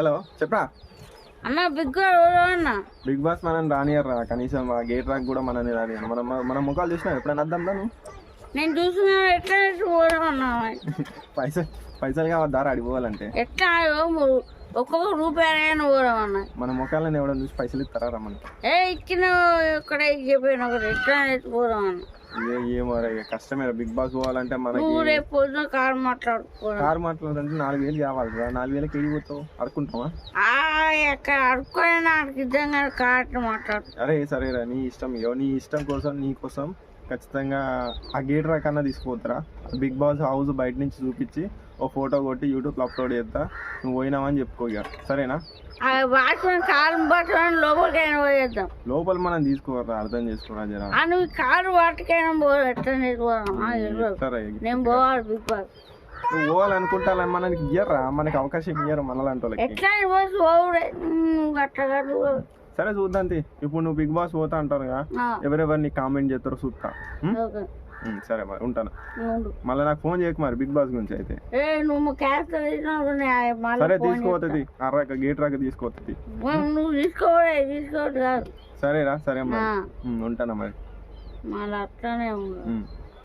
Hello చెప్పరా? అన్న big అన్న? బిగ్ బాస్ మనం రానియర్రా కనీసం ఆ గేట్ రాక్ కూడా మనని రానియర్ మనం మన ముఖాలు చూసినా ఎప్పుడైనా అద్దాం నువ్వు? నేను చూసిన ఎట్లా పైసలు పైసలు కావద్దా దారా అడిపోవాలంటే ఎట్లా? ఒక్కొక్క రూపాయలైనా పోదామన్నా. మన ముఖాలను ఎవడో చూసి పైసలు ఇస్తారా రా మనకి? ఏ ఇచ్చిన ఇక్కడ చెప్పిన ఒకటి ఎట్లా పోదామన్నా. ఏమో కష్టమే. బిగ్ బాస్ పోవాలంటే మనకి నువ్వు రేపు పొద్దున కారు మాట్లాడుకోవడం కారు మాట్లాడాలంటే నాలుగు వేలు కావాలి రా. నాలుగు వేలకి ఏడి పోతావు? అడుకుంటావా ఆ ఎక్కడ అడుక్కొని నాకు నిజంగా కారు మాట్లాడు. అరే సరేరా నీ ఇష్టం. నీ ఇష్టం కోసం నీ కోసం ఖచ్చితంగా ఆ గేట్ రాక్ అన్న తీసుకుపోతారా? బిగ్ బాస్ హౌస్ బయట నుంచి చూపించి ఓ ఫోటో కొట్టి యూట్యూబ్లో అప్లోడ్ చేస్తా. నువ్వు పోయినావని చెప్పుకో ఇక. సరేనా? వాచ్మెన్ కారు పట్టుకొని లోపలికైనా పోయేద్దాం. లోపల మనం తీసుకోరా అర్థం చేసుకోరా జరా. ఆ నువ్వు కారు ఎట్లా పోదాం ఆ, ఇవ్వరు. సరే నేను పోవాలి బిగ్ బాస్. నువ్వు పోవాలనుకుంటా మనకి ఇయ్యరా మనకి అవకాశం ఇయ్యరు మనలాంటి వాళ్ళకి ఎట్లా పోవుడే అట్లా సరే చూద్దాం. ఇప్పుడు నువ్వు బిగ్ బాస్ పోతా అంటారు కదా ఎవరెవరిని కామెంట్ చేస్తారో చూస్తా. సరే మరి ఉంటాను. మళ్ళీ నాకు ఫోన్ చేయకు మరి బిగ్ బాస్ గురించి అయితే. సరే మళ్ళీ తీసుకుపోతుంది అర్రాక గేట్ రాక కాదు. సరేరా సరే మరి ఉంటాను మరి. మళ్ళీ అట్లానే.